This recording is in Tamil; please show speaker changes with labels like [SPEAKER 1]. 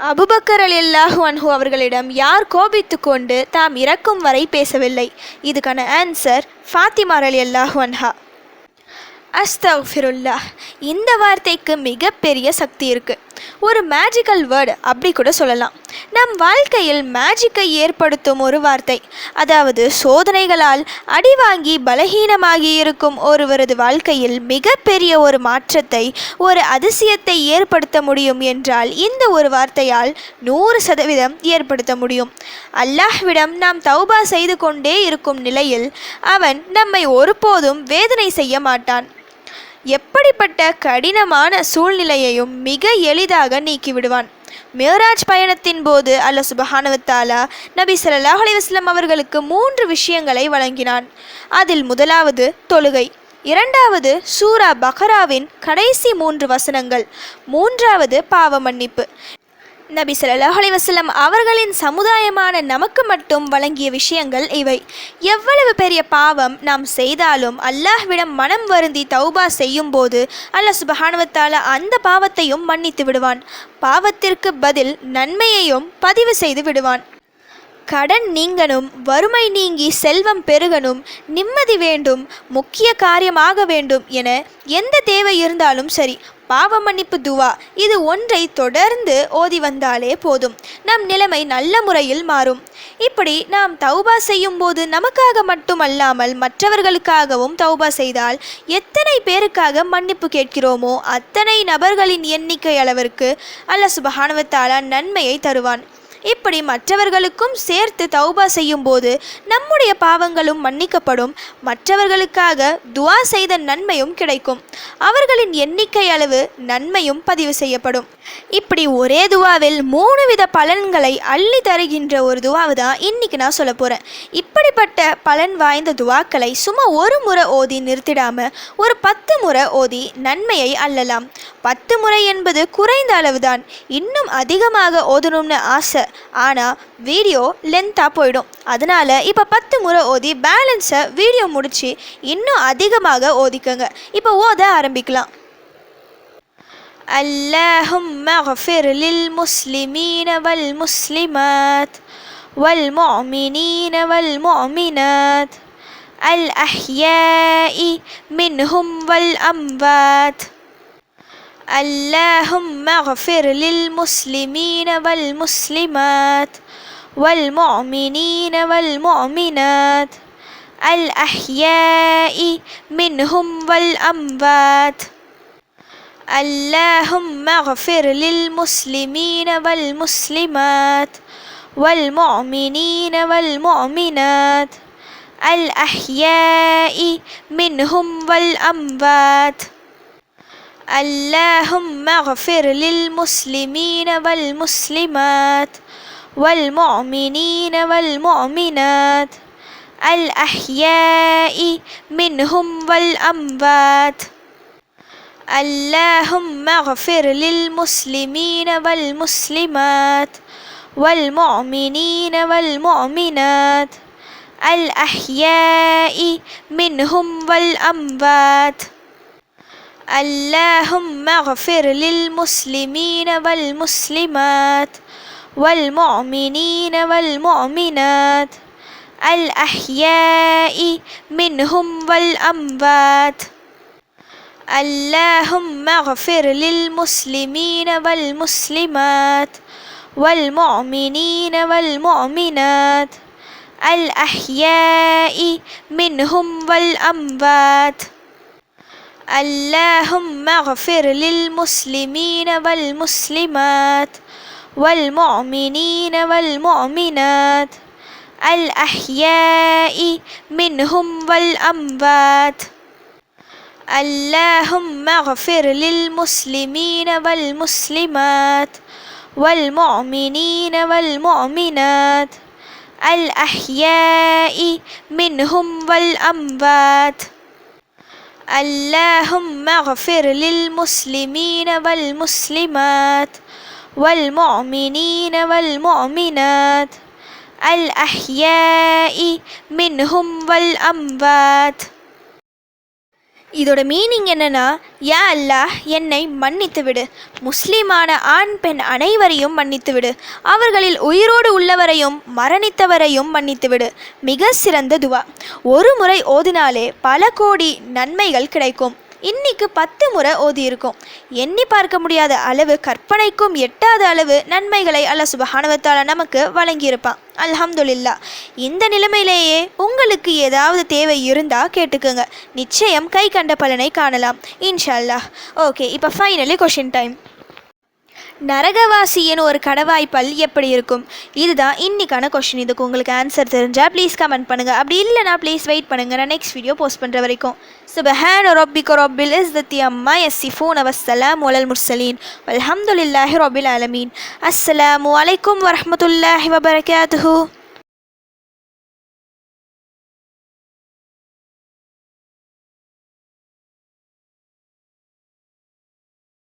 [SPEAKER 1] அபுபக்கர் அலி அல்லாஹு அன்ஹு அவர்களிடம் யார் கோபித்து கொண்டு தாம் இறக்கும் வரை பேசவில்லை? இதுக்கான ஆன்சர் ஃபாத்திமார் அலி அல்லாஹு அன்ஹா. அஸ்தஃபிருல்லா இந்த வார்த்தைக்கு மிகப்பெரிய சக்தி இருக்குது ஒரு மேஜிக்கல் வேர்டு அப்படி கூட சொல்லலாம். நம் வாழ்க்கையில் மேஜிக்கை ஏற்படுத்தும் ஒரு வார்த்தை. அதாவது சோதனைகளால் அடிவாங்கி பலகீனமாகி இருக்கும் ஒருவரது வாழ்க்கையில் மிகப்பெரிய ஒரு மாற்றத்தை ஒரு அதிசயத்தை ஏற்படுத்த முடியும் என்றால் இந்த ஒரு வார்த்தையால் நூறு சதவீதம் ஏற்படுத்த முடியும். அல்லாஹ்விடம் நாம் தௌபா செய்து கொண்டே இருக்கும் நிலையில் அவன் நம்மை ஒருபோதும் வேதனை செய்ய மாட்டான். எப்படிப்பட்ட கடினமான சூழ்நிலையையும் மிக எளிதாக நீக்கிவிடுவான். மேராஜ் பயணத்தின் போது அல்ல சுபஹானவத்தாலா நபி சல்லாஹ் அலிவாஸ்லம் அவர்களுக்கு மூன்று விஷயங்களை வழங்கினான். அதில் முதலாவது தொழுகை இரண்டாவது சூரா பஹராவின் கடைசி மூன்று வசனங்கள் மூன்றாவது பாவ மன்னிப்பு நபி ஸல்லல்லாஹு அலைஹி அவர்களின் சமுதாயமான நமக்கு மட்டும் வழங்கிய விஷயங்கள் இவை. எவ்வளவு பெரிய பாவம் நாம் செய்தாலும் அல்லாஹ்விடம் மனம் வருந்தி தௌபா செய்யும் போது அல்லாஹ் சுபஹானுவத்தால அந்த பாவத்தையும் மன்னித்து விடுவான். பாவத்திற்கு பதில் நன்மையையும் பதிவு செய்து விடுவான். கடன் நீங்கணும் வறுமை நீங்கி செல்வம் பெருகணும் நிம்மதி வேண்டும் முக்கிய காரியமாக வேண்டும் என எந்த தேவை இருந்தாலும் சரி பாவ மன்னிப்பு துவா இது ஒன்றை தொடர்ந்து ஓதி வந்தாலே போதும். நம் நிலைமை நல்ல முறையில் மாறும். இப்படி நாம் தௌபா செய்யும் போது நமக்காக மட்டுமல்லாமல் மற்றவர்களுக்காகவும் தௌபா செய்தால் எத்தனை பேருக்காக மன்னிப்பு கேட்கிறோமோ அத்தனை நபர்களின் எண்ணிக்கை அளவிற்கு அல்ல சுபஹானவத்தாலா நன்மையை தருவான். இப்படி மற்றவர்களுக்கும் சேர்த்து தௌபா செய்யும்போது நம்முடைய பாவங்களும் மன்னிக்கப்படும். மற்றவர்களுக்காக துவா செய்த நன்மையும் கிடைக்கும். அவர்களின் எண்ணிக்கை அளவு நன்மையும் பதிவு செய்யப்படும். இப்படி ஒரே துவாவில் மூணு வித பலன்களை அள்ளி தருகின்ற ஒரு துவாவு தான் இன்னைக்கு நான் சொல்ல போகிறேன் இப்படிப்பட்ட பலன் வாய்ந்த துவாக்களை சும்மா ஒரு முறை ஓதி நிறுத்திடாமல் ஒரு பத்து முறை ஓதி நன்மையை அள்ளலாம் பத்து முறை என்பது குறைந்த அளவுதான். இன்னும் அதிகமாக ஓதணும்னு ஆசை ஆனால் வீடியோ லென்த்தாக போயிடும் அதனால் இப்போ பத்து முறை ஓதி பேலன்ஸை வீடியோ முடித்து இன்னும் அதிகமாக ஓதிக்கங்க இப்போ ஓத ஆரம்பிக்கலாம் اللهم اغفر للمسلمين والمسلمات والمؤمنين والمؤمنات الأحياء منهم والأموات اللهم اغفر للمسلمين والمسلمات والمؤمنين والمؤمنات الأحياء منهم والأموات. اللهم اغفر للمسلمين والمسلمات والمؤمنين والمؤمنات الأحياء منهم والأموات. اللهم اغفر للمسلمين والمسلمات والمؤمنين والمؤمنات الأحياء منهم والأموات. اللهم اغفر للمسلمين والمسلمات والمؤمنين والمؤمنات الأحياء منهم والأموات. اللهم اغفر للمسلمين والمسلمات والمؤمنين والمؤمنات الأحياء منهم والأموات. اللهم اغفر للمسلمين والمسلمات والمؤمنين والمؤمنات الأحياء منهم والأموات. اللهم اغفر للمسلمين والمسلمات والمؤمنين والمؤمنات الأحياء منهم والأموات. اللهم اغفر للمسلمين والمسلمات والمؤمنين والمؤمنات الأحياء منهم والأموات. اللهم اغفر للمسلمين والمسلمات والمؤمنين والمؤمنات الأحياء منهم والأموات இதோட மீனிங் என்னன்னா யா அல்லாஹ் என்னை மன்னித்து விடு முஸ்லீமான ஆண் பெண் அனைவரையும் மன்னித்து விடு அவர்களில் உயிரோடு உள்ளவரையும் மரணித்தவரையும் மன்னித்து விடு மிக சிறந்த துவா. ஒரு முறை ஓதினாலே பல கோடி நன்மைகள் கிடைக்கும். இன்னைக்கு பத்து முறை ஓதியிருக்கும் எண்ணி பார்க்க முடியாத அளவு கற்பனைக்கும் எட்டாத அளவு நன்மைகளை அல்ல சுபஹானவத்தால நமக்கு வழங்கியிருப்பான். அல்ஹம்துலில்லா. இந்த நிலைமையிலேயே உங்களுக்கு ஏதாவது தேவை இருந்தால் கேட்டுக்கோங்க. நிச்சயம் கை கண்ட பலனை காணலாம். இன்ஷா அல்லாஹ். ஓகே இப்போ ஃபைனலி கொஷின் டைம் நரகவாசியின் ஒரு கடவாய் எப்படி இருக்கும்? இதுதான் இன்னைக்கான கொஷின் இதுக்கு உங்களுக்கு ஆன்சர் தெரிஞ்சால் ப்ளீஸ் கமெண்ட் பண்ணுங்கள் அப்படி இல்லைனா ப்ளீஸ் வெயிட் பண்ணுங்கள் நான் நெக்ஸ்ட் வீடியோ போஸ்ட் பண்ணுற வரைக்கும். சுபஹான் ரொப்பிக் ரொப்பில் இஸ் தத்தி அம்மா எஸ்ஸிஃபூன் அவசலாம் ஒலல் முர்சலீன் அல்ஹம்துலில்லாஹி ரொபில் அலமீன் அஸ்ஸலாமு அலைக்கும் வரஹ்மத்துல்லாஹி